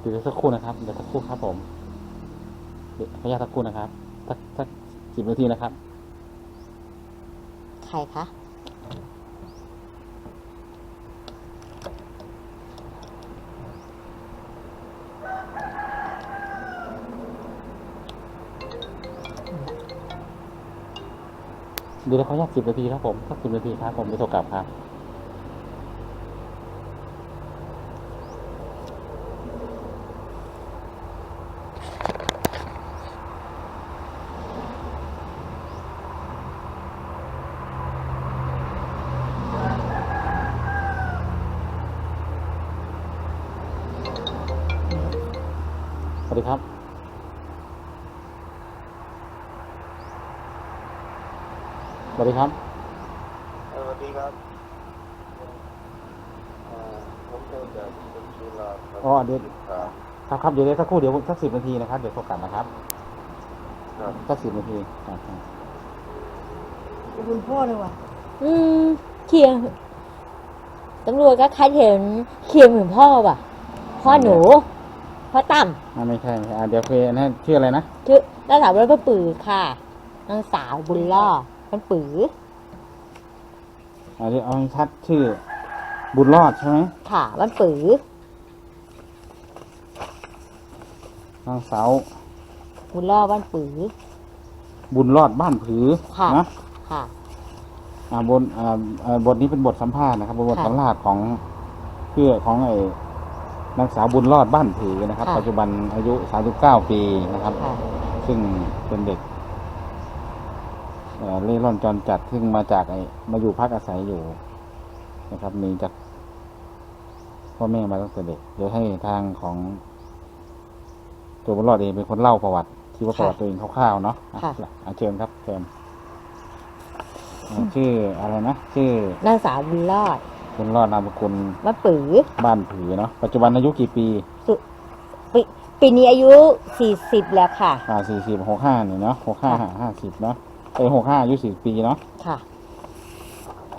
เดี๋ยวสักครู่นะครับ เดี๋ยวสักครู่ครับผมเดี๋ยวขออนุญาตสักครู่นะครับ สักสักสิบนาทีนะครับ ใครคะ เดี๋ยวขออนุญาตสิบนาทีครับผม สักสิบนาทีครับผมเดี๋ยวโทรกลับครับ วัสดีครับสวัสดีครับสวัสดีครับเอ่อผมโทรจากคุณจุฬาครับอ๋อเดี๋ยวครับครับครับเดี๋ยวเดี๋ยวสักครู่เดี๋ยวสักสิบนาทีนะครับเดี๋ยวโทรกลับนะครับครับสักสิบนาทีครับครับคุณพ่อเลยว่ะ อืมเคียงตำรวจก็คัดเห็นเคียงเหมือนพ่อว่ะ พ่อหนู พ่อตั้มอ่าไม่ใช่ไม่ใช่อ่าเดี๋ยวคุยอันนั้นชื่ออะไรนะชื่อน้าสาวรถป้าปือค่ะนางสาวบุญล่อมันปืออ่าเดี๋ยวเอาให้ชัดชื่อ บุญรอดใช่ไหมค่ะมันปือนางสาวบุญล่อบ้านปือ บุญรอดบ้านผือค่ะ นะค่ะ อ่าบนอ่าอ่าบทนี้เป็นบทสัมภาษณ์นะครับเป็นบทค่ะ สัมภาษณ์ของเพื่อของไอ้ นางสาวบุญรอดบ้านผือนะครับ ค่ะปัจจุบันอายุ 39 ปีนะครับ ค่ะ ซึ่งเป็นเด็กเอ่อเล่ร่อนจรจัดซึ่งมาจากไอ้มาอยู่พักอาศัยอยู่นะครับหนีจากพ่อแม่มาตั้งแต่เด็กเดี๋ยวให้ทางของตัวบุญรอดเองเป็นคนเล่าประวัติ ที่ว่าประวัติตัวเองคร่าวๆเนาะอะค่ะอะเชิญครับเชิญอ่าชื่ออะไรนะชื่อนางสาวบุญรอด บุญรอดนามสกุลบ้านปือบ้านผือเนาะปัจจุบันอายุกี่ปีสุปีปีนี้อายุสี่สิบแล้วค่ะอ่าสี่สิบหกห้าเนี่ยเนาะหกห้าห้าสิบเนาะเอ้หกห้าอายุสี่ปีเนาะค่ะ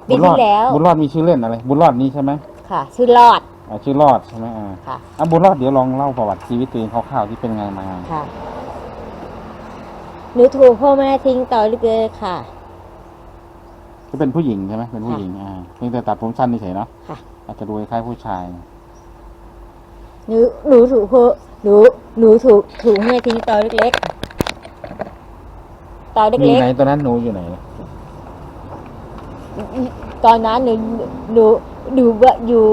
ปีที่แล้ว บุญรอดมีชื่อเล่นอะไร บุญรอดนี้ใช่ไหมค่ะ ชื่อรอดอ่าชื่อรอดใช่ไหมอ่าค่ะอะบุญรอดเดี๋ยวลองเล่าประวัติชีวิตตัวเองคร่าวๆที่เป็นไงมาค่ะหนูถูกพ่อแม่ทิ้งตอนเล็กๆค่ะ ก็เป็นผู้หญิงใช่ไหมเป็นผู้หญิงอ่าเพียงแต่ตัดผมสั้นเฉยๆเนาะค่ะ อาจจะดูคล้ายๆผู้ชาย หนูหนูถูกพ่อหนูหนูถูกถูกแม่ทิ้งตอนเล็กๆตอนมีเล็กไหนตอนนั้นหนูอยู่ไหน ๆตอนนั้นหนูหนูหนูว่าอยู่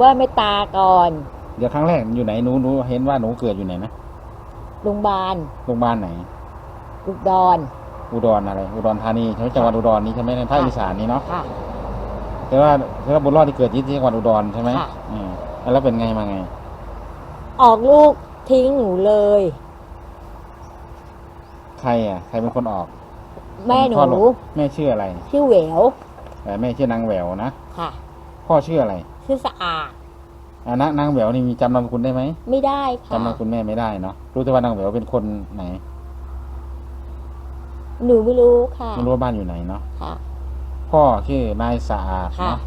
บ้านไม่ตาก่อนเดี๋ยวครั้งแรกอยู่ไหนหนูหนูเห็นว่าหนูเกิดอยู่ไหนนะโรงพยาบาลโรงพยาบาลไหน อุดร อุดรอะไร อุดรธานีใช่ไหมจังหวัดอุดรนี้ใช่ไหมในภาคอีสานนี้เนาะค่ะ แต่ว่าแต่ว่าบุญรอดที่เกิดที่จังหวัดอุดรใช่ไหมค่ะ อืมแล้วเป็นไงมาไง ออกลูกทิ้งหนูเลย ใครอะใครเป็นคนออกแม่หนูพ่อลูกแม่ชื่ออะไรชื่อเหววแต่แม่ชื่อนางแหววนะค่ะ พ่อชื่ออะไรชื่อสะอาดอ่านางนางแหววนี่มีจำนามสกุลได้ไหมไม่ได้ค่ะจำนามสกุลแม่ไม่ได้เนาะรู้แต่ว่านางแหววเป็นคนไหน หนูไม่รู้ค่ะไม่รู้ว่าบ้านอยู่ไหนเนาะค่ะ พ่อชื่อนายสะอาดค่ะ เนาะ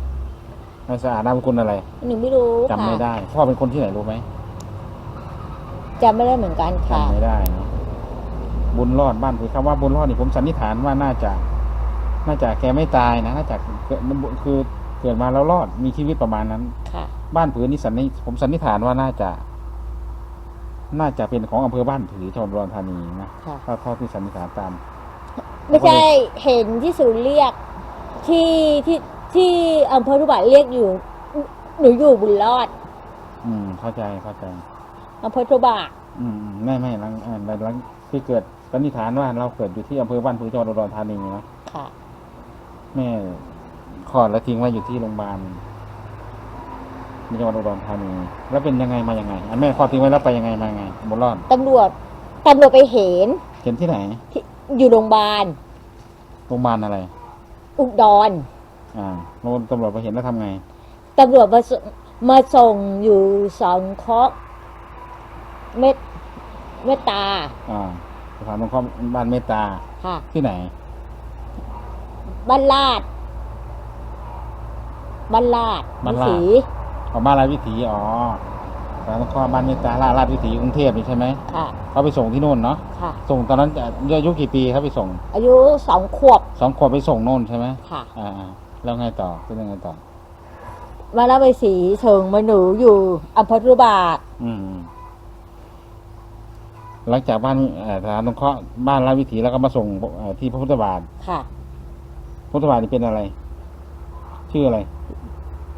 นายสะอาดนามสกุลอะไรหนูไม่รู้จำไม่ค่ะได้ พ่อเป็นคนที่ไหนรู้ไหมจำไม่ได้เหมือนกันค่ะ จำไม่ได้เนาะบุญรอดบ้านคือคำว่าบุญรอดนี่ผมสันนิษฐานว่าน่าจะ น่าจะแกไม่ตายนะน่าจะเกิดคือเกิดมาแล้วรอดมีชีวิตประมาณนั้น ค่ะ บ้านผือนี่สันนิผมสันนิษฐานว่าน่าจะ น่าจะเป็นของอำเภอบ้านผือจังหวัดอุดรธานีนะค่ะ ถ้าเท่าที่สันนิษฐานตาม ไม่ใช่เห็นที่ศูนย์เรียกที่ที่ที่อำเภอทุบาทเรียกอยู่ หนูอยู่บุญรอดอืม เข้าใจเข้าใจ อำเภอทุบาทอืมอืมไม่ไม่หลังอ่าหลังที่เกิดสันนิษฐานว่าเราเกิดอยู่ที่อำเภอบ้านผือจังหวัดอุดรธานีนะค่ะ แม่คลอดแล้วทิ้งไว้อยู่ที่โรงพยาบาลในจังหวัดอุดรธานีแล้วเป็นยังไงมายังไงอันแม่คลอดทิ้งไว้แล้วไปยังไงมายังไงบุญรอดตำรวจตำรวจไปเห็น เห็นที่ไหนที่ อยู่โรงพยาบาลโรงพยาบาลอะไร อุดรอ่าโรงตำรวจไปเห็นแล้วทำไง ตำรวจมาสมาส่งอยู่สองเคาะเม็ดเมตตาอ่าสถานสงเคราะห์บ้านเมตตาค่ะ ที่ไหน บ้านลาด บ้านลาดบ้านลาดศรีอ๋อบ้านไรวิถีอ๋อ สถานสงเคราะห์บ้านเมตตาราชราชวิถีกรุงเทพนี่ใช่ไหมค่ะ เขาไปส่งที่นู่นเนาะค่ะ ส่งตอนนั้นอายุกี่ปีครับไปส่งอายุสองขวบ สองขวบไปส่งโน่นใช่ไหมค่ะ อ่าๆแล้วไงต่อเป็นยังไงต่อ มาแล้วไปสีเชิงมาหนูอยู่อำเภอรุบาทอืมหลังจากบ้านเอ่อสถานสงเคราะห์บ้านราชวิถีแล้วก็มาส่งเอ่อที่พระพุทธบาทค่ะพระพุทธบาทนี่เป็นอะไร ชื่ออะไร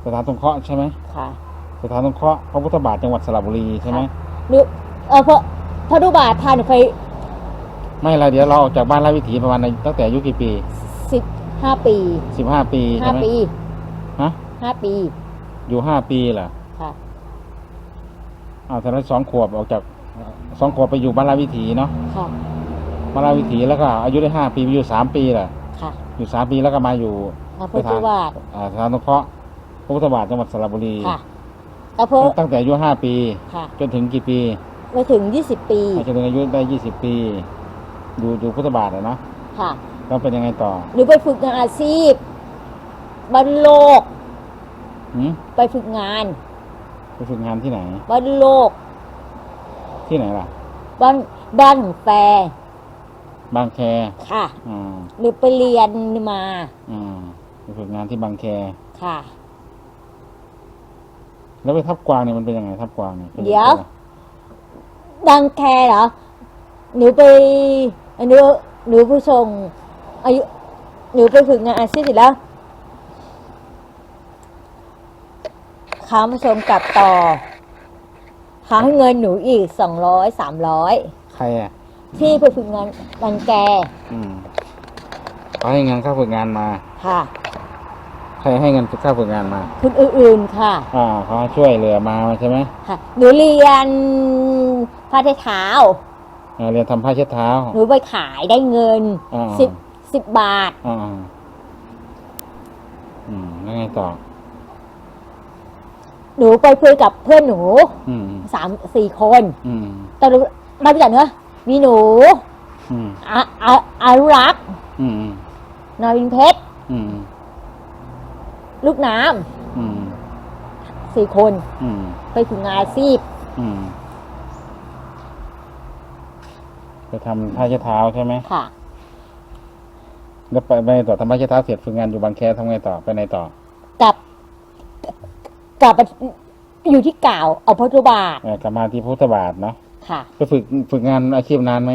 สถานสงเคราะห์ใช่ไหมค่ะ สถานสงเคราะห์พระพุทธบาทจังหวัดสระบุรีใช่ไหมหนูเออเพราะพระรุบาททานเคยไม่ละเดี๋ยวเราออกจากบ้านราชวิถีประมาณในตั้งแต่อายุกี่ปีสิบห้าปีสิบห้าปีห้าใช่ไหมปีฮะห้าปีอยู่ห้าปีเหรอค่ะ อ้าวตอนนั้นสองขวบออกจากสองขวบไปอยู่บ้านราชวิถีเนาะค่ะบ้านราชวิถีแล้วก็อายุได้ห้าปีไปอยู่สามปีแหละค่ะอยู่สามปีแล้วก็มาอยู่อำเภอรุบาทอ่าสถานสงเคราะห์พระพุทธบาทจังหวัดสระบุรี ค่ะ อำเภอตั้งแต่อายุห้าปี ค่ะ จนถึงกี่ปีมาถึงยี่สิบปีจนถึงอายุได้ยี่สิบปีอยู่อยู่พุทธบาทอะเนาะค่ะ แล้วเป็นยังไงต่อหนูไปฝึกงานอาชีพบ้านโลกหืมไปฝึกงานไปฝึกงานที่ไหนบ้านโลกที่ไหนล่ะ บ้านบ้านของแฟร์บางแคค่ะ อ่าหนูไปเรียนมาอ่าไปฝึกงานที่บางแค ค่ะ แล้วไปทับกวางเนี่ยมันเป็นยังไงทับกวางเนี่ยป็นเดี๋ยวป็นอะไรดังแคร์เหรอ หนูไปหนูหนูผู้ส่งอายุหนูไปฝึกงานอาชีพเสร็จแล้วเขามาส่งกลับต่อเขาให้เงินหนูอีกสองร้อยสามร้อยใครอะ ที่ไปฝึกงานดังแกอืมเขาให้เงินค่าฝึกงานมาค่ะใครให้เงินค่าฝึกงานมา คุณอื่นๆค่ะ อ่าเขาช่วยเหลือมาใช่ไหมค่ะหนูเรียนผ้าเท้าเท้าเออเรียนทำผ้าเช็ดเท้า หนูไปขายได้เงินอ่า สิบสิบบาท อ่าอ่าอืมแล้วไงต่อ หนูไปคุยกับเพื่อนหนูอืม สามสี่คนอืมแต่รู้มาจากเนื้อะมีหนูอืม อาอาอารุรักษ์อืมอืมนาวินเพชร อืม ลูกน้อืมำสี่คนอืมไปฝึกงานอาชีพอืมไปทำผ้าเช็ดเท้าใช่ไหมค่ะ แล้วไปไปต่อทำผ้าเช็ดเท้าเสร็จฝึกงานอยู่บางแคทำไงต่อไปไหนต่อกับกลับไปอยู่ที่เก่าเอาพัทุบาทเออกลับมาที่พุทธบาทเนาะค่ะ ไปฝึกฝึกงานอาชีพนานไหม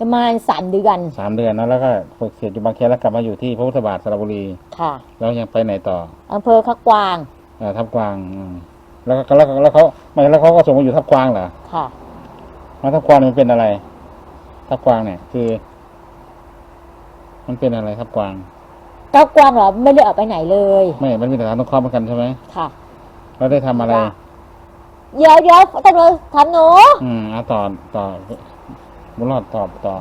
ประมาณสามเดือนสามเดือนนะแล้วก็ฝึกเสร็จอยู่บางแคแล้วกลับมาอยู่ที่พระพุทธบาทสระบุรีค่ะแล้วยังไปไหนต่ออำเภอขะกวางเออทับกวางอืมแล้วก็แล้วก็แล้วเขาไม่แล้วเขาก็ส่งมาอยู่ทับกวางเหรอค่ะ แล้วทับกวางมันเป็นอะไร ทับกวางเนี่ยคือ มันเป็นอะไรทับกวางขะกวางเหรอไม่ได้ออกไปไหนเลยไม่ มันมีสถานสงเคราะห์เหมือนกันใช่ไหมค่ะแล้วได้ทำอะไร เดี๋ยวเดี๋ยวตำรวจทำหนู อืมอะต่อต่อ บุญรอดตอบต่อ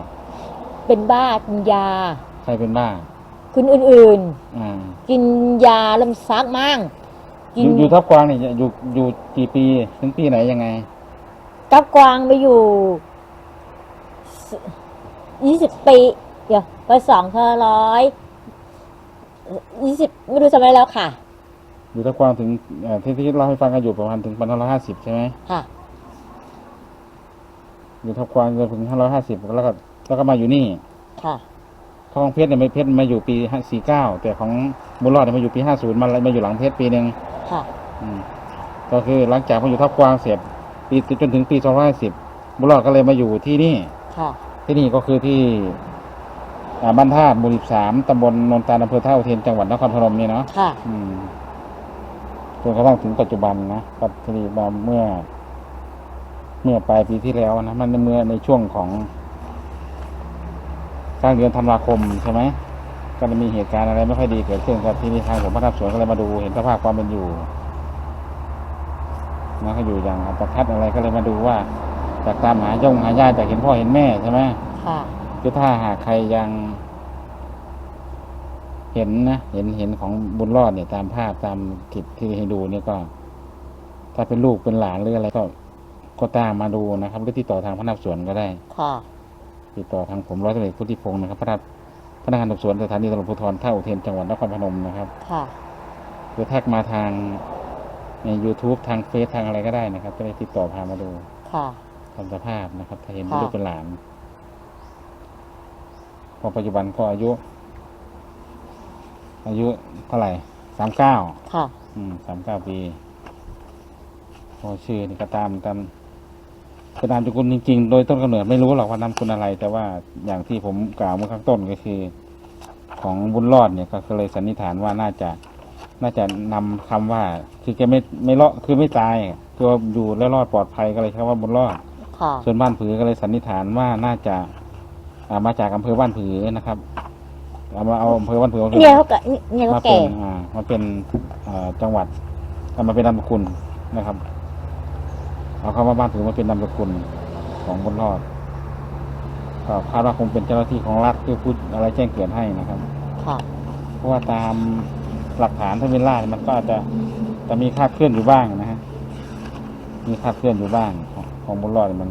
เป็นบ้ากินยา ใครเป็นบ้าคุณอื่นอ่าๆ กินยาลำซักมั่งอกินยู่อยู่ทับกวางเนี่ยอยู่อยู่กี่ปีถึงปีไหนยังไง กับกวางไปอยู่ยี่สิบปีเดี๋ยวไปสองเธอร้อยยี่สิบไม่รู้จำไม่ได้แล้วค่ะ อยู่ทับกวางถึงเอ่อที่ที่เล่าให้ฟังกันอยู่ประมาณถึงพันห้าร้อยห้าสิบใช่ไหมค่ะ อยู่ทับกวางจนถึงห้าร้อยห้าสิบแล้วก็แล้วก็มาอยู่นี่ค่ะทองเพชรเนี่ยไม่เพชรมาอยู่ปีสี่เก้าแต่ของบุญรอดเนี่ยมาอยู่ปีห้าศูนย์มามาอยู่หลังเพชรปีหนึ่งค่ะอืมก็คือหลังจากมาอยู่ทับกวางเสร็จปีจนถึงปีสองร้อยสิบบุญรอดก็เลยมาอยู่ที่นี่ค่ะที่นี่ก็คือที่อ่าบ้านท่าตุหมู่สิบสามตำบลนนตาลอำเภอท่าอุเทนจังหวัดนครพนมนี่เนาะค่ะอืมจนกระทั่งถึงปัจจุบันนะก็ทีนี้มาเมื่อเมื่อปลายปีที่แล้วนะมันเมื่อในช่วงของกลางเดือนธันวาคมใช่ไหมก็จะมีเหตุการณ์อะไรไม่ค่อยดีเกิดขึ้นครับที่นี่ทางผมพระทับสวนก็เลยมาดูเห็นสภาพความเป็นอยู่นะเขาอยู่อย่างอัตคัดอะไรก็เลยมาดูว่าจากตามหาย่งหาญาติจากเห็นพ่อเห็นแม่ใช่ไหมค่ะคือถ้าหากใครยังเห็นนะเห็นเห็นของบุญรอดเนี่ยตามภาพตามคลิปที่ให้ดูเนี่ยก็ ถ้าเป็นลูกเป็นหลานหรืออะไรก็ ก็ตามมาดูนะครับ หรือติดต่อทางพนักงานสอบสวนก็ได้ ค่ะ ติดต่อทางผมร้อยตำรวจเอกพุทธิพงศ์นะครับ พนักพนักงานสอบสวนสถานีตำรวจภูธรท่าอุเทนจังหวัดนครพนมนะครับค่ะหรือแท็กมาทางใน YouTube ทางเฟซทางอะไรก็ได้นะครับ จะได้ติดต่อพามาดูค่ะ ทำสภาพนะครับ ถ้าเห็นค่ะ ลูกเป็นหลานพอปัจจุบันก็อายุ อายุเท่าไหร่สามเก้า ค่ะ อืมสามเก้าปีพอชื่อนี่ก็ตามตาม เป็นนามสกุลจริง ๆ โดยต้นกำเนิดไม่รู้หรอกว่านามสกุลอะไร แต่ว่าอย่างที่ผมกล่าวเมื่อข้างต้นก็คือ ของบุญรอดเนี่ยก็เลยสันนิษฐานว่าน่าจะน่าจะนำคำว่า คือแกไม่ไม่รอดคือไม่ตายคือว่าอยู่และรอดปลอดภัยก็เลยใช้คำว่าบุญรอดค่ะส่วนบ้านผือก็เลยสันนิษฐานว่าน่าจะอ่ามาจากอำเภอบ้านผือนะครับเอามาเอาอำเภอบ้านผือมาเนี่ยเขาแก่เนี่ยเขามาเป็แก่นอ่ามาเป็นอ่าจังหวัดเอามาเป็นนามสกุลนะครับ เอาเข้ามาบ้านผือมาเป็นนามสกุลของบุญรอดก็คาดว่าคงเป็นเจ้าหน้าที่ของรัฐที่พูดอะไรแจ้งเกิดให้นะครับ ค่ะ เพราะว่าตามหลักฐานทะเบียนราษฎร์มันก็อาจจะจะมีคลาดเคลื่อนอยู่บ้างนะฮะมีคลาดเคลื่อนอยู่บ้างของของบุญรอดมัน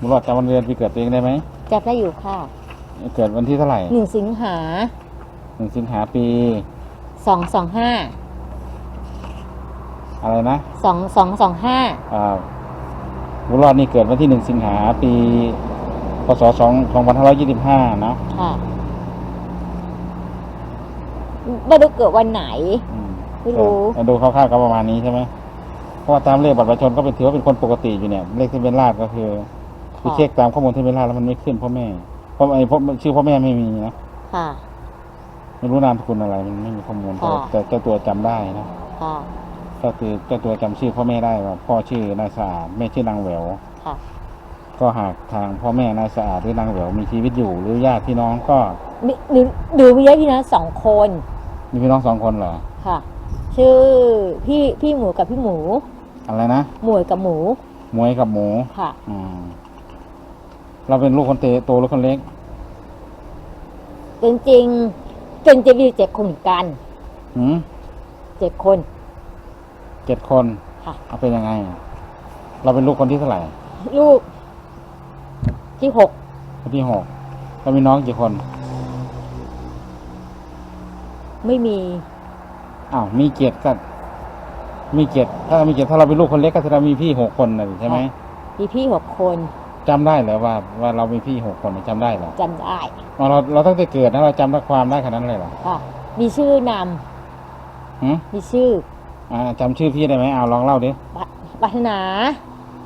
บุญรอดจำวันเดือนปีเกิดตัวเองได้ไหมจับได้อยู่ค่ะ เกิดวันที่เท่าไหร่หนึ่งสิงหาหนึ่งสิงหาปีสองสองห้า อะไรนะสองสองสองห้าอ่าบุญรอดนี่เกิดวันที่หนึ่งสิงหาปีพศสองสองพันห้าร้อยยี่สิบห้าเนาะค่ะไม่รู้เกิดวันไหน อืมไม่รู้แต่ดูคร่าวๆก็ประมาณนี้ใช่ไหมเพราะว่าตามเลขบัตรประชาชนก็เป็นถือว่าเป็นคนปกติอยู่เนี่ย เลขที่เป็นราษฎร์ก็คือคือเช็คตามข้อมูลที่เป็นราษฎร์แล้วมันไม่ขึ้นพ่อแม่เพราะไอ้พ่อชื่อพ่อแม่ไม่มีนะค่ะ ไม่รู้นามสกุลอะไรมันไม่มีข้อมูลแต่ค่ะ แต่เจ้าตัวจำได้นะค่ะ ก็คือเจ้าตัวจำชื่อพ่อแม่ได้ว่าพ่อชื่อนายสะอาดแม่ชื่อนางแหวว ค่ะ ก็หากทางพ่อแม่นายสะอาดหรือนางแหววมีชีวิตอยู่หรือญาติพี่น้องก็มีหรือหรือมีญาติพี่น้องสองคนมีพี่น้องสองคนเหรอค่ะ ชื่อพี่พี่หมูกับพี่หมู อะไรนะหมวยกับหมูมวยกับหมูค่ะ อืมเราเป็นลูกคนเตโตหรือคนเล็ก จริงจริงๆจริงจะมีเจ็ดคนเหมือนกันหืมเจ็ดคน เจ็ดคนค่ะ เอาเป็นยังไงเราเป็นลูกคนที่เท่าไหร่ลูก ที่หกคนที่หกเรามีน้องกี่คนไม่มี อ้าวมีเกียรติก็มีเกียรติถ้ามีเกียรติถ้าเราเป็นลูกคนเล็กก็แสดงมีพี่หกคนนะใช่ไหมมีพี่หกคนจำได้เหรอว่า ว่าเรามีพี่หกคนจำได้เหรอจำได้อ๋อเราเราตั้งแต่เกิดนะเราจำได้ความได้ขนาดนั้นเลยเหรอค่ะ มีชื่อนหืมำมีชื่อ อ่าจำชื่อพี่ได้ไหมเอาลองเล่าดิปะปัถนา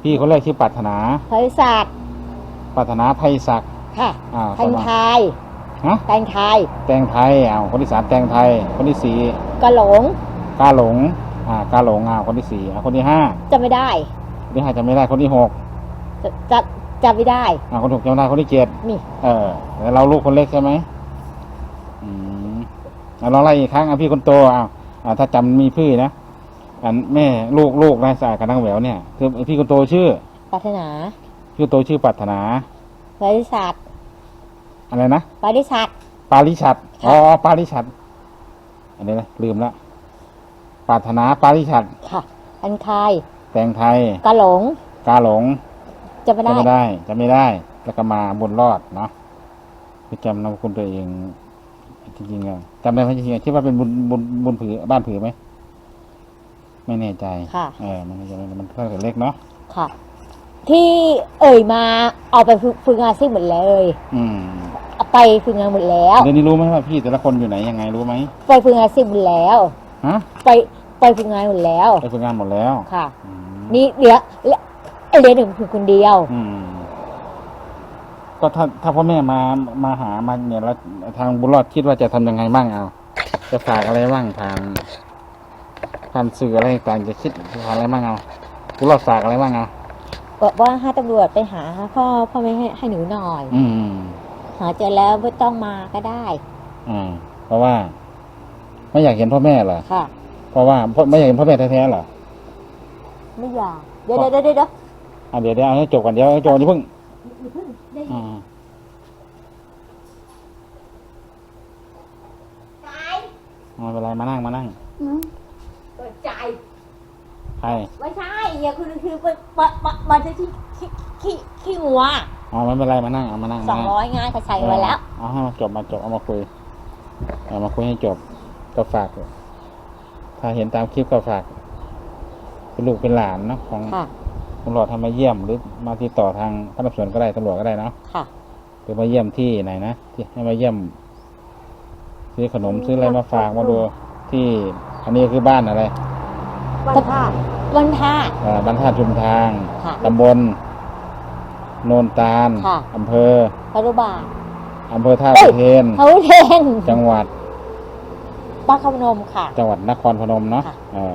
พี่คนแรกชื่อปัถนาบริษัทปัถนาไพศักดิ์ค่ะอ้าวแตงต่อมาไทยฮะแตงไทยแตงไทยอ้าวคนที่สามแตงไทย คนที่สี่กะหลงกาหลงอ่ากาหลงอ้าวคนที่สี่อ่าคนที่ห้าจำไม่ได้คนที่ห้าจำไม่ได้คนที่หกจะจะจำไม่ได้อ่าคนที่หกจำได้คนที่เจ็ดนี่เออแล้วเราลูกคนเล็กใช่ไหมอืมอะลองไล่อีกครั้งอะพี่คนโตอะอ่าถ้าจำมีพี่นะ อันแม่ลูกลูกนายสะอาดกับนางแหววเนี่ยคือพี่คนโตชื่อปัถนาพี่คนโตชื่อปัถนาบริษัทอะไรนะบริษัทปาริชัดค่ะอ๋อปาริชัดอันนี้นะลืมละปัถนาปาริชัดค่ะแตงไทยแตงไทยกะหลงกาหลงจำไม่จำได้ไม่ได้จำไม่ได้แล้วก็มาบุญรอดเนาะคือจำนามสกุลตัวเองจริงๆอะจำได้ไหมจริงๆอะคิดว่าเป็นบุญบุญบุญผือบ้านผือไหม ไม่แน่ใจค่ะ เออมันจะมันก็เล็กเนาะค่ะ ที่เอ่ยมาเอาไปฝึกฝึกงานซิ่งหมดเลยอืมเอาไปฝึกงานหมดแล้ว เดี๋ยวนี้รู้ไหมว่าพี่แต่ละคนอยู่ไหนยังไงรู้ไหมไปฝึกงานซิ่งหมดแล้ว ฮะไปไปฝึกงานหมดแล้ว ไปฝึกงานหมดแล้วค่ะ อืมนี่เดี๋ยวเรียนหนึ่งคือคนเดียว อืมก็ถ้าถ้าพ่อแม่มามาหามาเนี่ยแล้วทางบุญรอดคิดว่าจะทำยังไงบ้างเอา จะฝากอะไรบ้างผ่าน ผ่านสื่ออะไรต่างจะคิดผ่านอะไรบ้างเอาบุญรอดฝากอะไรบ้างเอาบอกว่าให้ตำรวจไปหาพ่อพ่อไม่ให้ให้หนูหน่อย อืม หาเจอแล้วไม่ต้องมาก็ได้อ่าเพราะว่า ไม่อยากเห็นพ่อแม่เหรอค่ะ เพราะว่าพ่อไม่อยากเห็นพ่อแม่แท้ๆเหรอไม่อยาก เดี๋ยวเดี๋ยวเดี๋ยวเดี๋ยวอะเดี๋ยวเดี๋ยวเอาให้จบก่อนเดี๋ยวให้จบก่อนอย่าเพิ่งอ่าไม่เป็นไรมานั่งมานั่งเปิดใจใครไม่ใช่อย่าคือคือมันมันมันจะที่ขี้ขี้ขี้งัวอ๋อไม่เป็นไรมานั่งเอามานั่งสมาองนั่งร้อยงานเขาใช้ไว้แล้ว เอาให้มาจบมาจบเอามาคุยเอามาคุยให้จบก็ฝาก ถ้าเห็นตามคลิปก็ฝากเป็นลูกเป็นหลานเนาะของค่ะ ตำรวจทำมาเยี่ยมหรือมาติดต่อทางพนักงานสอบสวนก็ได้ตำรวจก็ได้เนาะค่ะ หรือมาเยี่ยมที่ไหนนะที่ให้มาเยี่ยมซื้อขนมซื้ออะไรมาฝากมาดูที่ อันนี้คือบ้านอะไรวันท่าวันท่าอ่าบ้านท่าชุมทาง ค่ะ ตำบลโนนตาลค่ะ อำเภอพรุบาลอำเภอท่าเอ้ยอุเทน เขาเทนจังหวัด ป้าคำนมค่ะ จังหวัดนครพนมเนาะค่ะเออ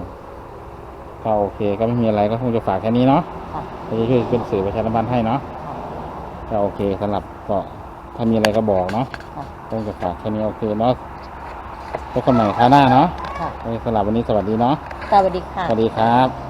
ก็โอเค ก็ไม่มีอะไรก็คงจะฝากแค่นี้เนาะค่ะก็จะช่วยเป็นสื่อประชาสัมพันธ์ให้เนาะค่ะก็โอเคสำหรับก็ถ้ามีอะไรก็บอกเนาะค่ะคงจะฝากแค่นี้โอเคเนาะพบกันใหม่คราวหน้าเนาะค่ะโอเค สำหรับวันนี้สวัสดีเนาะสวัสดีค่ะ สวัสดีครับ